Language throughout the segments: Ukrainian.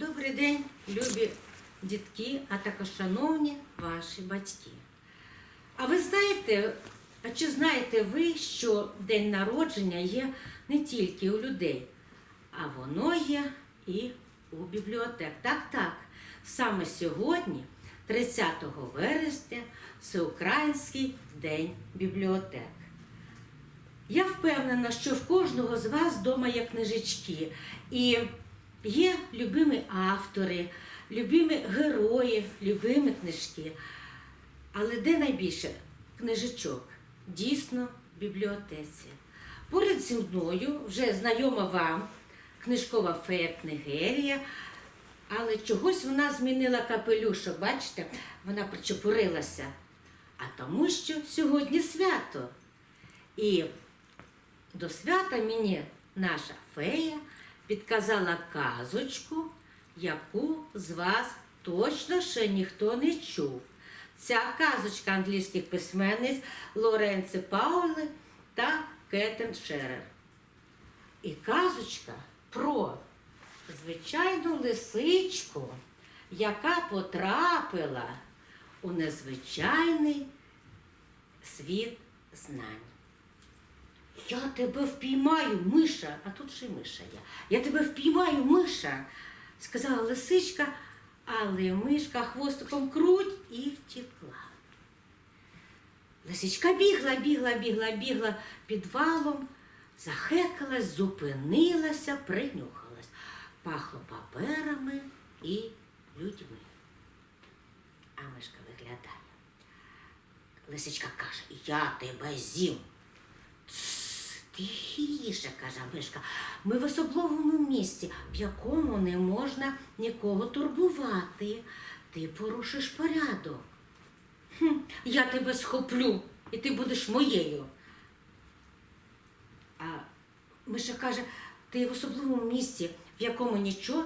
Добрий день, любі дітки, а також шановні ваші батьки. А ви знаєте, а чи знаєте ви, що день народження є не тільки у людей, а воно є і у бібліотек. Так, так. Саме сьогодні, 30 вересня, Всеукраїнський день бібліотек. Я впевнена, що в кожного з вас вдома є книжечки. І є любимі автори, любимі герої, любимі книжки. Але де найбільше книжечок? Дійсно, в бібліотеці. Поряд зі мною вже знайома вам книжкова фея Книгерія, але чогось вона змінила капелюшок, бачите, вона причепурилася. А тому, що сьогодні свято. І до свята мені наша фея підказала казочку, яку з вас точно ще ніхто не чув. Ця казочка англійських письменниць Лоренци Паули та Кетен Шерер. І казочка про звичайну лисичку, яка потрапила у незвичайний світ знань. Я тебе впіймаю, миша, а тут ще й миша є. Я тебе впіймаю, миша, сказала лисичка, але мишка хвостиком круть і втекла. Лисичка бігла, бігла, бігла, бігла підвалом, захекалась, зупинилася, принюхалась. Пахло паперами і людьми. А мишка виглядає. Лисичка каже, я тебе з'їм. Тихіше, каже мишка, ми в особливому місці, в якому не можна нікого турбувати. Ти порушиш порядок. Хм, я тебе схоплю, і ти будеш моєю. А Миша каже, ти в особливому місці, в якому нічого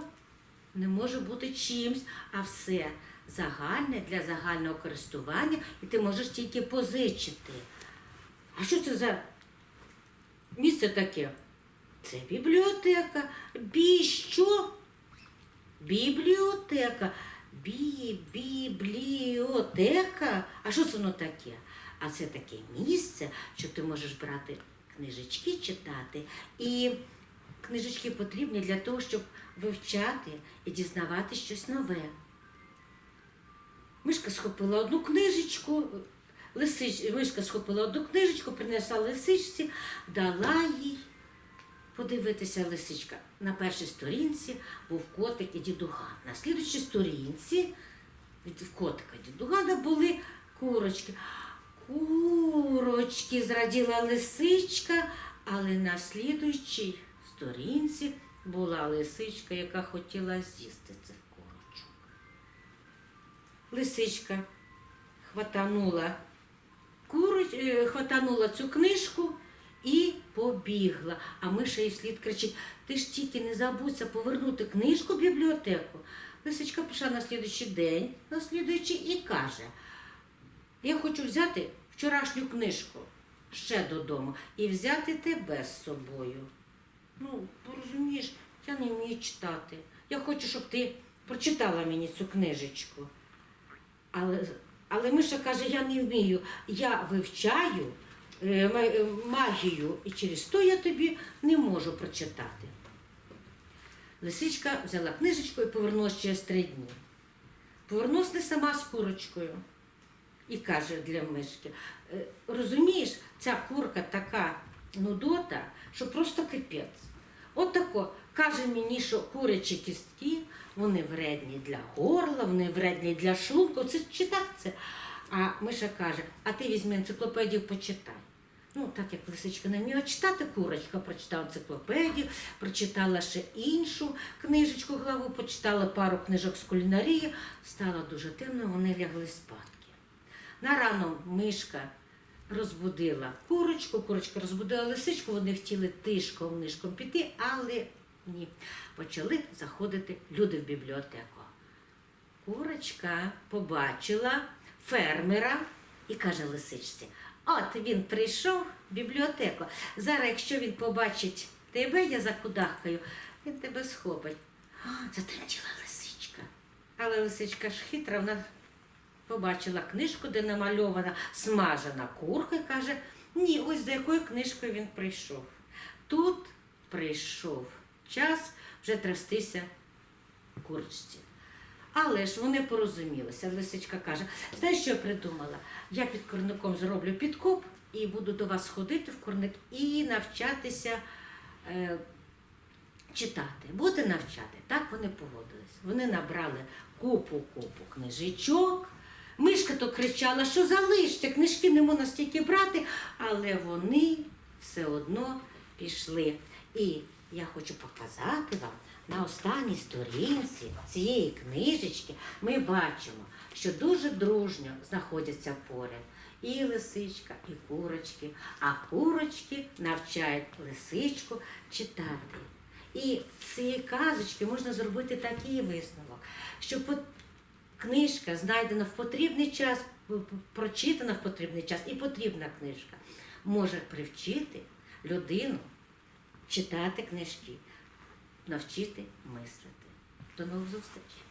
не може бути чимсь, а все загальне для загального користування, і ти можеш тільки позичити. А що це за місце таке? Це бібліотека. Бі що? Бібліотека. Бі, бібліотека. А що це воно таке? А це таке місце, що ти можеш брати книжечки читати. І книжечки потрібні для того, щоб вивчати і дізнавати щось нове. Мишка схопила одну книжечку, лисич, мишка схопила одну книжечку, принесла лисичці, дала їй подивитися лисичка. На першій сторінці був котик і дідуган. На слідчій сторінці від котика дідугана були курочки. Курочки, зраділа лисичка, але на слідуючій сторінці була лисичка, яка хотіла з'їсти цих курочок. Лисичка хватанула, куроч, е, хватанула цю книжку і побігла. А миша їй вслід кричить: ти ж тільки не забудься повернути книжку в бібліотеку. Лисичка пішла на слідуючий день, на слідуючий і каже: Я хочу взяти вчорашню книжку ще додому і взяти тебе з собою. Ну, розумієш, я не вмію читати. Я хочу, щоб ти прочитала мені цю книжечку. Але, але Миша каже, я не вмію. Я вивчаю е, е, магію, і через то я тобі не можу прочитати. Лисичка взяла книжечку і повернулася через три дні. Повернулася не сама з курочкою і каже для мишки: «Е, розумієш, ця курка така нудота, що просто кипець. От тако каже мені, що курячі кістки, вони вредні для горла, вони вредні для шлунку. Це чи це? А Миша каже, а ти візьми енциклопедію, почитай. Ну, так як лисичка не вміла читати, курочка прочитала енциклопедію, прочитала ще іншу книжечку, главу, почитала пару книжок з кулінарії, стало дуже темно, вони лягли спадки. На рано мишка розбудила курочку, курочка розбудила лисичку, вони хотіли тишком нишком піти, але ні. Почали заходити люди в бібліотеку. Курочка побачила фермера і каже лисичці: от він прийшов в бібліотеку. Зараз, якщо він побачить тебе, я закудахкаю, він тебе схопить. Затремтіла лисичка. Але лисичка ж хитра, вона побачила книжку, де намальована смажена курка, і каже: ні, ось за якою книжкою він прийшов. Тут прийшов час вже трястися курочці. Але ж вони порозумілися. Лисичка каже: знаєш, що я придумала? Я під корником зроблю підкоп і буду до вас ходити в корник і навчатися е, читати. Будете навчати. Так вони погодились. Вони набрали купу-купу книжечок. Мишка то кричала, що залиште, книжки не можна стільки брати, але вони все одно пішли. І я хочу показати вам на останній сторінці цієї книжечки ми бачимо, що дуже дружньо знаходяться поряд і лисичка, і курочки, а курочки навчають лисичку читати. І з цієї казочки можна зробити такий висновок, що книжка знайдена в потрібний час, прочитана в потрібний час, і потрібна книжка може привчити людину читати книжки, навчити мислити. До нових зустрічей!